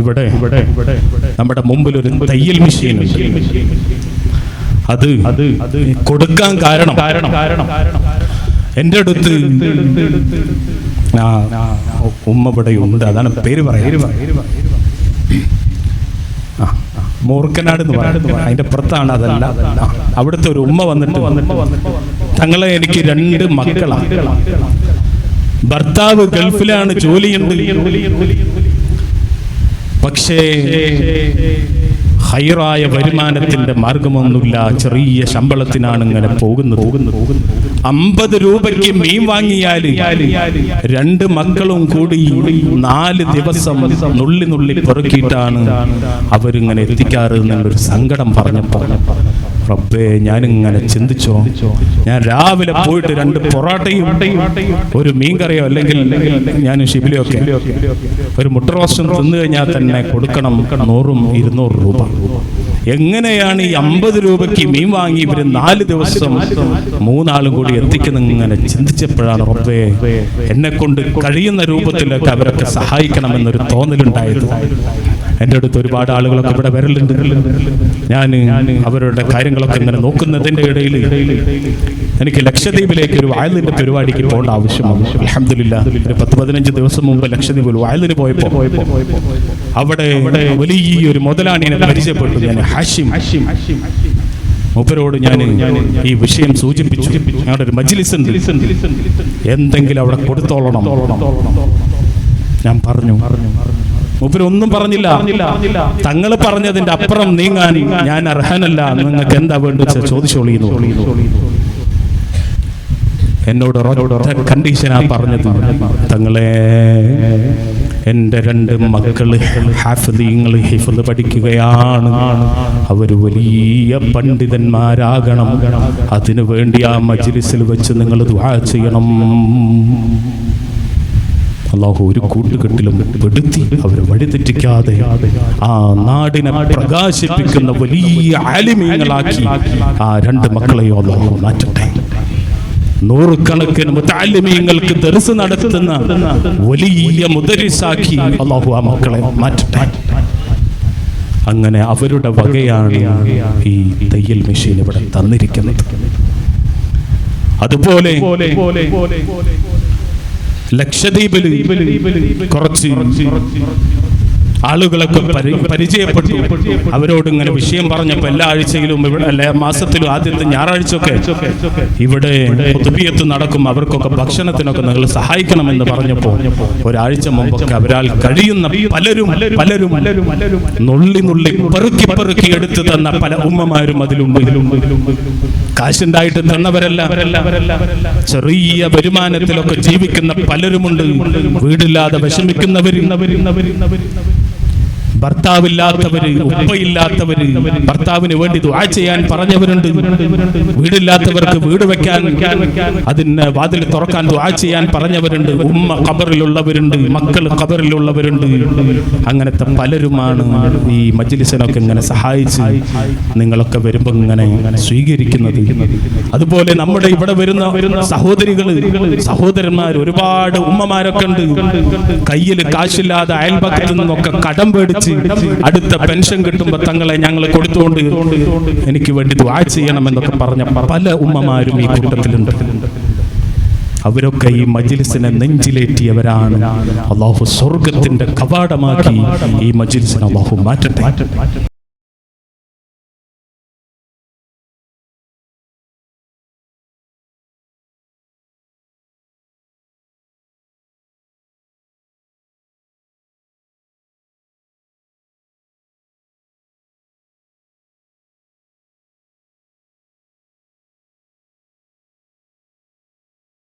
ഇവിടെ ഇവിടെ നമ്മുടെ മുമ്പിൽ ഒരു തയ്യൽ മെഷീൻ അത് അത് കൊടുക്കാൻ കാരണം. കാരണം കാരണം എന്റെ അടുത്ത് ഉമ്മ ഇവിടെ ഉണ്ട്. അതാണ് പേര് പറയാം. മൂർക്കനാട് അതിന്റെ പുറത്താണ് അതല്ല. അവിടുത്തെ ഒരു ഉമ്മ വന്നിട്ട് തങ്ങളെ എനിക്ക് രണ്ട് മക്കളാണ് ഭർത്താവ് ഗൾഫിലാണ് ജോലിയുണ്ട്. പക്ഷേ ഹൈറായ വരുമാനത്തിന്റെ മാർഗമൊന്നുമില്ല. ചെറിയ ശമ്പളത്തിനാണ് ഇങ്ങനെ പോകുന്നത്. അമ്പത് രൂപയ്ക്ക് മീൻ വാങ്ങിയാൽ രണ്ട് മക്കളും കൂടി നാല് ദിവസം നുള്ളി നുള്ളി പുറക്കിയിട്ടാണ് അവരിങ്ങനെ എത്തിക്കാറ് എന്നുള്ളൊരു സങ്കടം പറഞ്ഞപ്പോ റബ്ബേ ഞാനിങ്ങനെ ചിന്തിച്ചോ? ഞാൻ രാവിലെ പോയിട്ട് രണ്ട് പൊറോട്ടയും ഒരു മീൻകറിയോ അല്ലെങ്കിൽ ഞാൻ ഷിബിലിയോ ഒരു മുട്ട റോസ്റ്റും തിന്നു കഴിഞ്ഞാൽ തന്നെ കൊടുക്കണം നൂറും ഇരുന്നൂറ് രൂപ. എങ്ങനെയാണ് ഈ അമ്പത് രൂപയ്ക്ക് മീൻ വാങ്ങി ഇവർ നാല് ദിവസം മൂന്നാളും കൂടി എത്തിക്കുന്ന ഇങ്ങനെ ചിന്തിച്ചപ്പോഴാണ് റബ്ബേ എന്നെ കൊണ്ട് കഴിയുന്ന രൂപത്തിലൊക്കെ അവരൊക്കെ സഹായിക്കണമെന്നൊരു തോന്നലുണ്ടായത്. എന്റെ അടുത്ത് ഒരുപാട് ആളുകളൊക്കെ ഇവിടെ വരലുണ്ട്. ഞാൻ അവരുടെ കാര്യങ്ങളൊക്കെ ഇങ്ങനെ നോക്കുന്നതിന്റെ ഇടയിൽ എനിക്ക് ലക്ഷദ്വീപിലേക്ക് ഒരു വയലിന്റെ പരിപാടിക്ക് പോകേണ്ട ആവശ്യമാണ്. അലഹമില്ല ഒരു പത്ത് പതിനഞ്ച് ദിവസം മുമ്പ് ലക്ഷദ്വീപിൽ വയലിന് പോയപ്പോൾ അവിടെ വലിയ ഒരു മുതലാണിനെ പരിചയപ്പെട്ടു. ഞാൻ ഹാഷിം. ഹാഷിം ഹാഷിം മൂപ്പരോട് ഞാൻ ഈ വിഷയം സൂചിപ്പിച്ചു. ഞങ്ങളുടെ ഒരു മജ്ലിസ് ഉണ്ട്. എന്തെങ്കിലും അവിടെ കൊടുത്തോളണം. ഞാൻ പറഞ്ഞു. മൂപ്പര് ഒന്നും പറഞ്ഞില്ല. തങ്ങൾ പറഞ്ഞതിന്റെ അപ്പുറം നീങ്ങാൻ ഞാൻ അർഹനല്ല. നിങ്ങൾക്ക് എന്താ വേണ്ടത് ചോദിച്ചോളിയുന്നു എന്നോട് കണ്ടീഷനാ പറഞ്ഞത്. തങ്ങളെ എന്റെ രണ്ട് മക്കൾ ഹാഫിദീങ്ങൾ ഹിഫിദ് പഠിക്കുകയാണ്. അവർ വലിയ പണ്ഡിതന്മാരാകണം. അതിനു വേണ്ടി ആ മജ്ലിസിൽ വെച്ച് നിങ്ങൾ ദുആ ചെയ്യണം. അള്ളാഹു ഒരു കൂട്ടുകെട്ടിലും പെടുത്തി അവരെ വഴിതെറ്റിക്കാതെ ആ നാടിനെ പ്രകാശിപ്പിക്കുന്ന വലിയ ആലിമീങ്ങളാക്കി ആ രണ്ട് മക്കളെയോ അള്ളാഹു മാറ്റട്ടെ. നൂറുകണക്കിന് മുത്താലിമീങ്ങൾക്ക് നടത്തുന്ന വലിയ മുദരിസാക്കി അള്ളാഹു ആ മക്കളെ മാറ്റട്ടെ. അങ്ങനെ അവരുടെ വകയാണ് ഈ തയ്യൽ മെഷീൻ ഇവിടെ തന്നിരിക്കുന്നത്. അതുപോലെ ലക്ഷദ്വീപിൽ കുറച്ച് ആളുകളൊക്കെ പരിചയപ്പെട്ടു. അവരോട് ഇങ്ങനെ വിഷയം പറഞ്ഞപ്പോൾ എല്ലാ ആഴ്ചയിലും ഇവിടെ അല്ലെ മാസത്തിലും ആദ്യത്തെ ഞായറാഴ്ചയൊക്കെ ഇവിടെ പുതുപിയത്ത് നടക്കും. അവർക്കൊക്കെ ഭക്ഷണത്തിനൊക്കെ നിങ്ങൾ സഹായിക്കണമെന്ന് പറഞ്ഞപ്പോൾ ഒരാഴ്ച മുമ്പൊക്കെ അവരാൽ കഴിയുന്ന പലരും പലരും നുള്ളി നുള്ളി പെറുക്കി പെറുക്കി എടുത്തു തന്ന പല ഉമ്മമാരും അതിലുണ്ട്. കാശുണ്ടായിട്ട് തന്നവരല്ല. ചെറിയ വരുമാനത്തിലൊക്കെ ജീവിക്കുന്ന പലരുമുണ്ട്. വീടില്ലാതെ വിഷമിക്കുന്നവരും. ഭർത്താവില്ലാത്തവര് ഉപ്പയില്ലാത്തവര് ഭർത്താവിന് വേണ്ടി ദുആ ചെയ്യാൻ പറഞ്ഞവരുണ്ട്. വീടില്ലാത്തവർക്ക് വീട് വെക്കാൻ അതിന് വാതിൽ തുറക്കാൻ ദുആ ചെയ്യാൻ പറഞ്ഞവരുണ്ട്. ഉമ്മ ഖബറിലുള്ളവരുണ്ട് മക്കൾ ഖബറിലുള്ളവരുണ്ട്. അങ്ങനത്തെ പലരുമാണ് ഈ മജ്ലിസിനൊക്കെ ഇങ്ങനെ സഹായിച്ച് നിങ്ങളൊക്കെ വരുമ്പോൾ ഇങ്ങനെ സ്വീകരിക്കുന്നത്. അതുപോലെ നമ്മുടെ ഇവിടെ വരുന്ന സഹോദരികൾ സഹോദരന്മാർ ഒരുപാട് ഉമ്മമാരൊക്കെ ഉണ്ട്. കയ്യിൽ കാശില്ലാതെ അയൽപക്കത്തിൽ നിന്നൊക്കെ കടം പേടിച്ച് അടുത്ത പെൻഷൻ കിട്ടുമ്പോൾ തങ്ങളെ ഞങ്ങൾ കൊടുത്തുകൊണ്ട് എനിക്ക് വേണ്ടി ദുആ ചെയ്യണമെന്നൊക്കെ പറഞ്ഞ പല ഉമ്മമാരും ഈ കൂട്ടത്തിലുണ്ട്. അവരൊക്കെ ഈ മജ്ലിസിനെ നെഞ്ചിലേറ്റിയവരാണ്. അള്ളാഹു സ്വർഗത്തിന്റെ കവാടമാക്കി ഈ മജ്ലിസിനെ അള്ളാഹു മാറ്റട്ടെ.